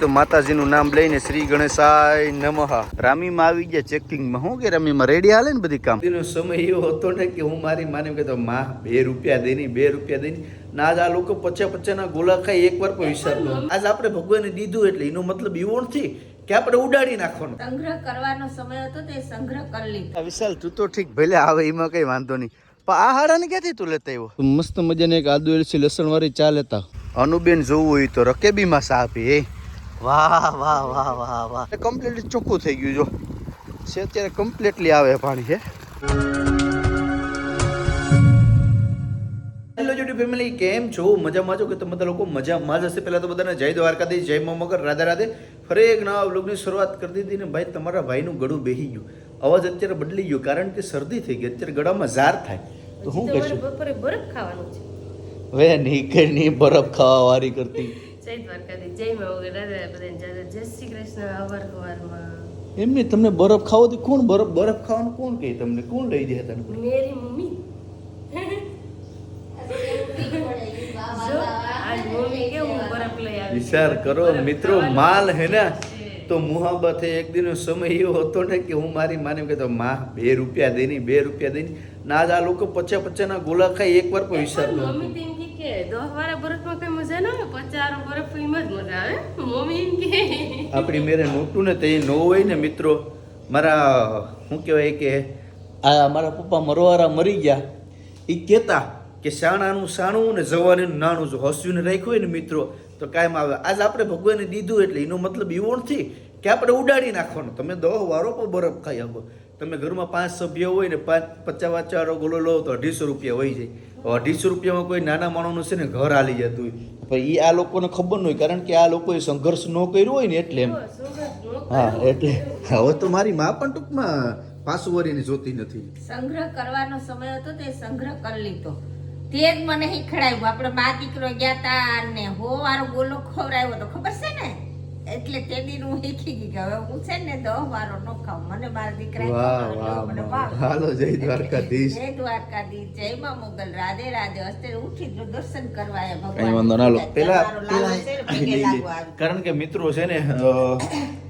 તો માતાજીનું નામ લઈને શ્રી ગણેશાય નમઃ. રામીમાં આવી ગયા ચેકિંગમાં શું કે રામીમાં રેડી હાલે ને બધી કામ? એનો સમય એવો હતો ને કે હું મારી માને એમ કહેતો માં બે રૂપિયા દેની બે રૂપિયા દેની ના આજ આ લોકો પચે પચાસના ગોલા ખાઈ એકવાર પણ વિચારતો આજ આપણે ભગવાને દીધું એટલે એનો મતલબ એવો નથી કે આપણે ઉડાડી નાખવાનો. સંગ્રહ કરવાનો સમય હતો તે સંગ્રહ કરી લીધો. વિશાલ તું તો ઠીક ભલે આવે એમાં કઈ વાંધો નહીં. પણ આ હાડાને ક્યાંથી તું લેતા આવ્યો? મસ્ત મજાની એક આદુ એલસી લસણ વાળી ચા લેતા. અનુબેન જોવું હોય તો રકેબીમાં ચા આપી એ. વાહ વાહ વાહ વાહ વાહ. કમ્પ્લીટલી ચોખ્ખું થઈ ગયું જો. છે અત્યારે કમ્પ્લીટલી આવે પાણી છે હેલો જોડી ફેમિલી કેમ છો? મજામાં છો કે તમે બધા લોકો? મજામાં જ હશે. પહેલા તો બધાને જય દ્વારકાધીશ જય મા મગર રાધે રાધે. ફરી એક નવા બ્લોગની શરૂઆત કરી દીધી ને ભાઈ તમારા ભાઈનું ગળું બેહી ગયું. અવાજ અત્યારે બદલી ગયો કારણ કે શરદી થઈ ગઈ. અત્યારે ગળામાં ઝાર થાય. તો શું કરશું? બપોરે બરફ ખાવાનું છે. હવે નીકળની બરફ ખાવા વારી કરતી. જય દ્વારકાધી જય મા બધાને જય જય શ્રી કૃષ્ણ અવાર હવારમાં એમને તમને બરફ ખાવો તો કોણ બરફ બરફ ખાવાનું કોણ કહે તમને? કોણ લઈ દે તને? મેરી મમ્મી. વિચાર કરો મિત્રો માલ હે ને તો મુહાબત હે એક દિનો સમય એવો હતો ને કે હું મારી માને કહેતો માં બે રૂપિયા દેની બે રૂપિયા દેની ના આજ આ લોકો પચાસ પચાસના ગોલા ખાઈ એકવાર પણ વિચારતો મમ્મી તો એમ કે દોહ વાળા બરફમાં કઈ મજા ના આવે? પચારો બરફ એમાં જ મજા આવે. મમ્મી કે. આપણી મેરે નોટું ને તે ન હોય ને, મિત્રો. મારા, શું કહેવાય કે, આ મારા પપ્પા મરવારા મરી ગયા. એ કહેતા કે શાણાનું શાણું ને જવાનું નાણું જો હસ્યું ને રાખ્યું હોય ને, મિત્રો, તો કાયમ આવે. આજ આપણે ભગવાને દીધું એટલે એનો મતલબ એવો નથી કે આપણે ઉડાડી નાખવાનો. તમે દહ વારો પણ બરફ ખાઈ શકો. તમે ઘરમાં પાંચ સભ્ય હોય ને, પાંચ પચાસ વાચારો ગોળો લો તો અઢીસો રૂપિયા હોય જાય. અઢીસો રૂપિયામાં કોઈ નાના માણસનું છે ને ઘર હાલી જતું હોય. પણ એ આ લોકોને ખબર ન હોય, કારણ કે આ લોકોએ સંઘર્ષ ન કર્યો હોય ને એટલે એમ. હા, એટલે હવે તો મારી માં પણ ટૂંકમાં પાછું વરીને જોતી નથી. સંગ્રહ કરવાનો સમય હતો તે સંગ્રહ કરી લીધો. તે જ મને શીખડાયું આપણે બા દીકરો ગયા તા ને હો વારો ગોલો ખવડાવ્યો તો ખબર છે ને? એટલે તે હું શીખી ગઈ કે હવે હું છે ને દહ વારો ન ખાઉં મને બાર દીકરા વાહ વાહ. હાલો જય દ્વારકાધીશ. જય દ્વારકાધીશ જય માં મોગલ. રાધે રાધે. હસ્તે ઉઠી જો દર્શન કરવા આવ્યા. કઈ વાંધો ના લો. પેલા. કારણ કે મિત્રો છે ને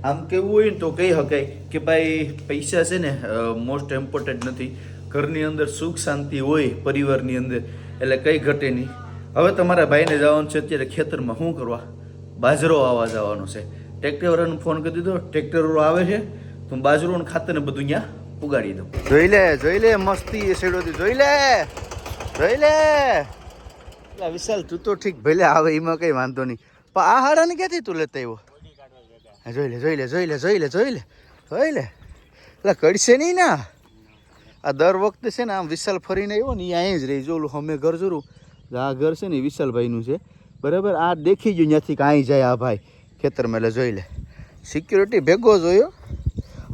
આમ કેવું હોય ને તો કહી શકાય કે ભાઈ પૈસા છે ને મોસ્ટ ઇમ્પોર્ટન્ટ નથી. ઘરની અંદર સુખ શાંતિ હોય પરિવારની અંદર એટલે કઈ ઘટે નહીં. હવે તમારા ભાઈને જવાનું છે અત્યારે ખેતરમાં. શું કરવા? બાજરો આવવા જવાનો છે. ટ્રેક્ટરવાળાને ફોન કરી દીધો ટ્રેક્ટરવાળો આવે છે, તો હું બાજરો અને ખાતર ને બધું અહીંયા ઉગાડી દઉં. જોઈ લે જોઈ લે, મસ્તી એ શેડોથી જોઈ લે જોઈ લે. વિશાલ, તું તો ઠીક ભલે આવે, એમાં કઈ વાંધો નહીં. પણ આ હાડાને ક્યાંથી તું લેતા આવ્યો? જોઈ લે જોઈ લે જોઈ લે જોઈ લે જોઈ લે જોઈ લે. એટલે કડશે નહીં ના આ. દર વખતે છે ને આમ વિશાલ ફરીને આવ્યો ને એ અહીં જ રહી. જો ઓલું અમે ઘર જોરું આ ઘર છે ને વિશાલભાઈનું છે. બરાબર? આ દેખી ગયું ત્યાંથી કાંઈ જાય આ ભાઈ. ખેતરમાં એટલે જોઈ લે. સિક્યુરિટી ભેગો જોયો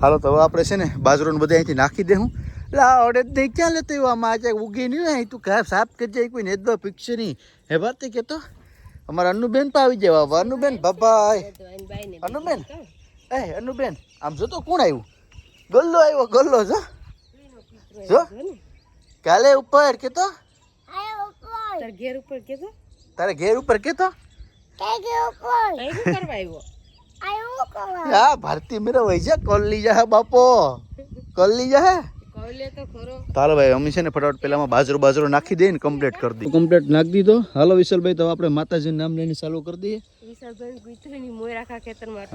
હાલો તો હવે આપણે છે ને બાજરોને બધા અહીંથી નાખી દેવું એટલે આ અડદ નહીં ક્યાં લેતો આવ્યો આમાં? આજે ઉગી નહીં અહીં. તું ઘર સાફ કરી જાય કોઈ નેદવા પિક્ચર નહીં. હે ભારતી કહેતો અમારા અનુબેન પણ આવી જાય બાબા અનુબેન બાબાય અનુબેન? એ અનુબેન આમ જો તો કોણ આવ્યું ગલ્લો આવ્યો ગલ્લો જો. જો. કાલે ઉપર કેતો? ઘેર ઉપર કેતો? તારે ઘેર ઉપર કેતો હા ભારતી મેરા વહી જા કોલ લઈ જા બાપો. કોલ લઈ જા કહલે તો ખરો. ચાલો ભાઈ અમે છે ને ફટાફટ પેલામાં બાજરો બાજરો નાખી દઈએ ને કમ્પ્લીટ કરી દઈએ કમ્પ્લીટ નાખી દીધો. હાલો વિશાલભાઈ તો આપણે માતાજીનું નામ લઈને ચાલુ કરી દઈએ.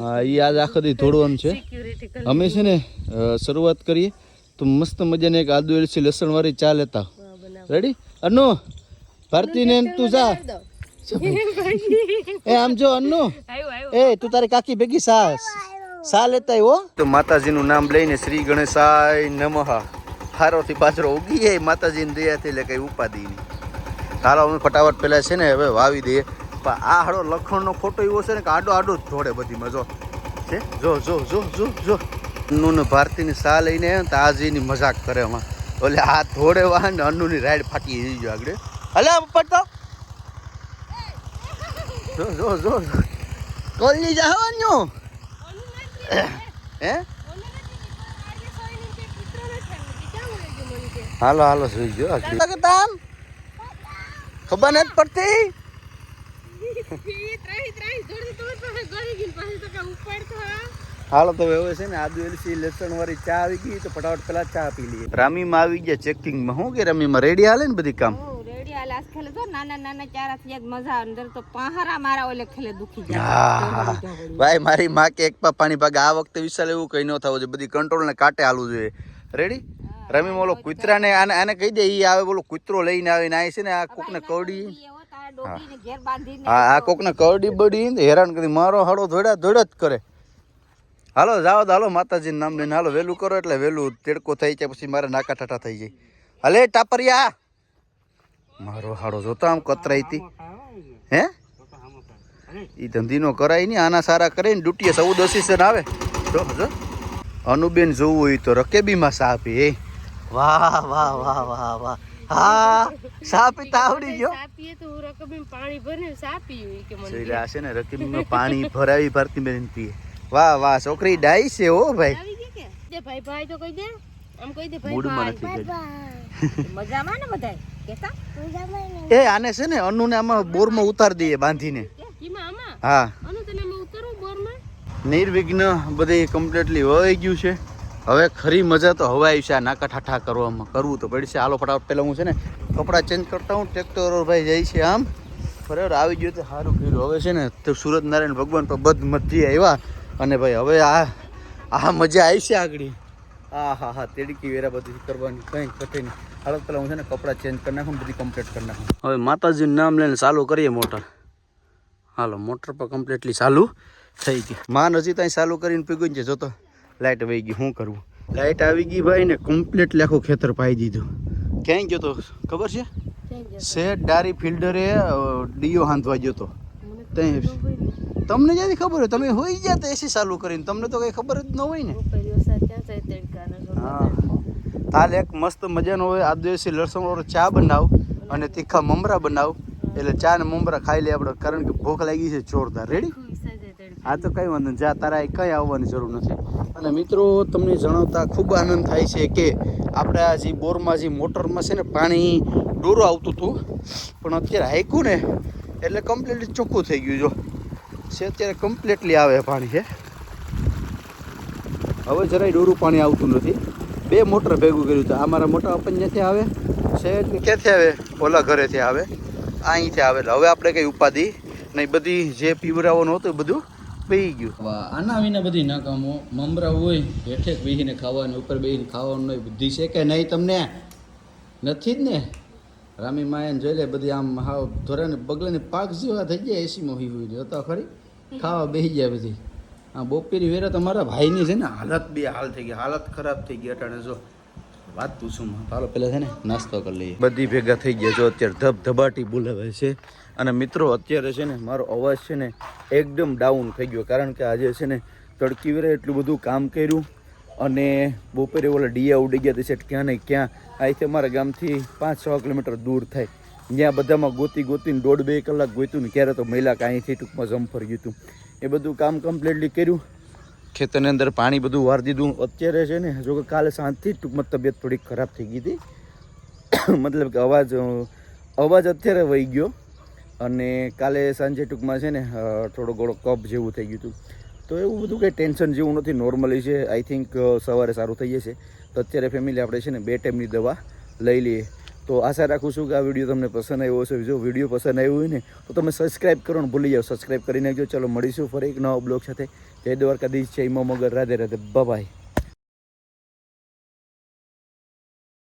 હા એ આજ આખો દી ધોડવાનું છે. સિક્યુરિટી અમે છે ને શરૂઆત કરીએ તો મસ્ત મજાની એક આદુ એલસી લસણ વાળી ચા લેતા. રેડી અનુ ભારતી ને તું જા. એ આમ જો અન્નુ. એ તું તારી કાકી ભેગી સાસ. સા લેતા આવ્યો તો માતાજીનું નામ લઈને શ્રી ગણેશાય નમઃ. હારોથી પાછળ ઉગી જાય માતાજીની દયાથી એટલે કઈ ઉપાધિ નહીં. હાલો અમે ફટાફટ પેલા છે ને હવે વાવી દઈએ. પણ આ હાડો લખણનો ફોટો એવો છે ને કે આડો આડો જ ધોડે બધીમાં જો. છે? જો જો જો જો જો. અન્નુ ને ભારતીની સા લઈને આવ્યો ને તો આજીની મજાક કરે એમાં ઓલે આ ધોડે વાહ ને અન્નુની રાઈડ ફાટી જઈ ગયો આગળ. હલે પપ્પા તો. જો જો જો. કોલની જવાનું હે? હાલો હાલો સુઈ ગયો. તામ ખબર નથી પડતી? હાલો તો એવું છે ને આદુ એલસી લસણ વાળી ચા આવી ગઈ તો ફટાફટ પેલા ચા પી લઈએ. રામીમાં આવી ગયા ચેકિંગમાં શું કે રામીમાં? રેડી હાલે ને બધી કામ? રેડિયા લાસ ખેલે તો નાના નાના ચારા થી મજા આવે અંદર તો પહારા મારા ઓલે ખેલે દુખી હા ભાઈ મારી માં કે એક પા પાણી ભાગે આ વખતે વિશાલ એવું કઈ ન થવું જોઈએ બધી કંટ્રોલ ને કાંટે હાલવું જોઈએ. રેડી રમી બોલો કૂતરાને આને આને કહી દે ઈ આવે બોલો કૂતરો લઈને આવીને આ છે ને આ કોકને બાંધીને હા આ કોકને કવડી બડી હેરાન કરી મારો હાડો ધોડા ધોડા જ કરે. હાલો જાઓ હાલો માતાજી નામ લઈને હાલો વહેલું કરો એટલે વહેલું તેડકો થઈ જાય પછી મારે નાકા ટાટા થઈ જાય. હલે ટાપરિયા! મારો હાડો જોતા આમ કતરાઈ હતી હે? એ ધંધીનો કરાય નહીં આના સારા કરે ને સૌ ચૌદ અસીસન આવે. જો જો અનુબેન જોવું હોય તો રકેબીમાં સા એ વાહ વાહ વાહ વાહ વાહ. હા સા પીતા આવડી ગયો. સાપીએ તો હું રકમ પાણી ભરીને સાપી હોય કે મને શૈલા છે ને રકીબમાં પાણી ભરાવી ભરતી બેન પીએ વાહ વાહ છોકરી ડાઈ છે હો ભાઈ. આવી ગઈ કે? દે ભાઈ ભાઈ તો કહી દે. આમ કહી દે ભાઈ મૂડમાં નથી મજામાં ને બધાય? કેતા એ આને છે ને અનુને આમાં બોરમાં ઉતાર દઈએ બાંધીને. હા. નિર્વિઘ્ન બધી કમ્પ્લીટલી વહી ગયું છે. હવે ખરી મજા તો હવે આવી છે આ નાકા ઠાઠા કરવામાં. કરવું તો પડશે. હાલો ફટાફટ પહેલાં હું છે ને કપડાં ચેન્જ કરતા હું ટ્રેક્ટર ભાઈ જાય છે આમ. બરાબર આવી ગયું તો સારું કર્યું. હવે છે ને તો સુરત નારાયણ ભગવાન પર બધ મધ્ય આવ્યા. અને ભાઈ હવે આ આ મજા આવી છે આગળ. હા હા હા તેડકી વેરા બધું કરવાની કંઈ કઠે નહીં. હાલો પહેલાં હું છે ને કપડાં ચેન્જ કરી નાખું બધી કમ્પ્લીટ કરી નાખું. હવે માતાજીનું નામ લઈને ચાલુ કરીએ મોટર. હાલો મોટર પર કમ્પ્લીટલી ચાલુ થઈ ગઈ. માન હજી ત્યાં ચાલુ કરીને પીગું છે જોતો લાઇટ વહી ગઈ શું કરવું લાઇટ આવી ગઈ ભાઈ ને કમ્પ્લીટલી આખું ખેતર પાઈ દીધું. ક્યાંય ગયો તો? ખબર છે? શેઠ ડારી ફિલ્ડરે ડીઓ હાંધવા ગયો તો. ત્યાં તમને જ્યાંથી ખબર હોય તમે હોઈ ગયા તો એસી ચાલુ કરીને તમને તો કઈ ખબર જ ન હોય ને પહેલી વખત ત્યાં જાય તડકાના હા. હાલ એક મસ્ત મજાનો હોય આદિવાસી લસણ વાળો ચા બનાવ અને તીખા મમરા બનાવ. એટલે ચા ને મમરા ખાઈ લે આપણે, કારણ કે ભૂખ લાગી છે જોરદાર. રેડી હા, તો કઈ વાંધો જા, તારા કઈ આવવાની જરૂર નથી. અને મિત્રો, તમને જણાવતા ખૂબ આનંદ થાય છે કે આપણે આ જે બોરમાં જે મોટરમાં છે ને પાણી ડોરો આવતું હતું, પણ અત્યારે હાઈકું ને, એટલે કમ્પ્લીટલી ચોખ્ખું થઈ ગયું જો. છે, અત્યારે કમ્પ્લીટલી આવે પાણી છે હવે જરાય ડોરું પાણી આવતું નથી. બે મોટર ભેગું કર્યું હતું આ મારા મોટા અપન ક્યાંથી આવે? શહેર ક્યાંથી આવે? ઓલા ઘરેથી આવે. અહીંથી આવે. એટલે હવે આપણે કંઈ ઉપાધિ નહીં. બધી જે પીવરાવાનું હતું એ બધું પી ગયું. આના વિના બધી નાકામો મમરા હોય હેઠે બેસીને ખાવાનું ઉપર બેસીને ખાવાનું બુદ્ધિ છે કે નહીં તમને? નથી જ ને? રામી માયન જોઈ લે બધી આમ હાવ ધોરાને બગલે પાક જેવા થઈ ગયા એસીમાં હોય હોય તો ખરી. ખાવા બેસી જાય બધી. હા બપોરી વેરા તમારા ભાઈની છે ને હાલત બે હાલ થઈ ગઈ, હાલત ખરાબ થઈ ગઈ અટાણે જો. વાત પૂછું ચાલો પેલા છે ને નાસ્તો કરી લઈએ. બધી ભેગા થઈ ગયા જો, અત્યારે ધબ ધબાટી બોલાવે છે. અને મિત્રો, અત્યારે છે ને મારો અવાજ છે ને એકદમ ડાઉન થઈ ગયો, કારણ કે આજે છે ને તડકી વેરે એટલું બધું કામ કર્યું. અને બપોરે ઓલા ડીયા ઉડી ગયા છે ક્યાં ને ક્યાં. અહીંથી અમારા ગામથી પાંચ છ કિલોમીટર દૂર થાય. જ્યાં બધામાં ગોતી ગોતીને દોઢ બે કલાક ગોત્યું ને ક્યારે તો મહિલા અહીંથી ટૂંકમાં જમ્ફર ગયું હતું એ બધું કામ કમ્પ્લીટલી કર્યું. ખેતરની અંદર પાણી બધું વાર દીધું. અત્યારે છે ને, જો કે કાલે સાંજથી ટૂંકમાં તબિયત થોડીક ખરાબ થઈ ગઈ હતી. મતલબ કે અવાજ અવાજ અત્યારે વહી ગયો. અને કાલે સાંજે ટૂંકમાં છે ને થોડો ઘણો કપ જેવું થઈ ગયું હતું. તો એવું બધું કંઈ ટેન્શન જેવું નથી. નોર્મલી છે આઈ થિંક સવારે સારું થઈ જશે. તો અત્યારે ફેમિલી આપણે છે ને, બે ટાઈમની દવા લઈ લઈએ. તો આશા રાખું છું કે આ વીડિયો તમને પસંદ આવ્યો હશે. જો વીડિયો પસંદ આવ્યો હોય ને, તો તમે સબસ્ક્રાઇબ કરવાનું ભૂલી જાઓ. સબસ્ક્રાઈબ કરી નાખજો. ચલો, મળીશું ફરી એક નવા બ્લોગ સાથે. જય દ્વારકાધીશ, જય મા મગર. રાધે રાધે. બાય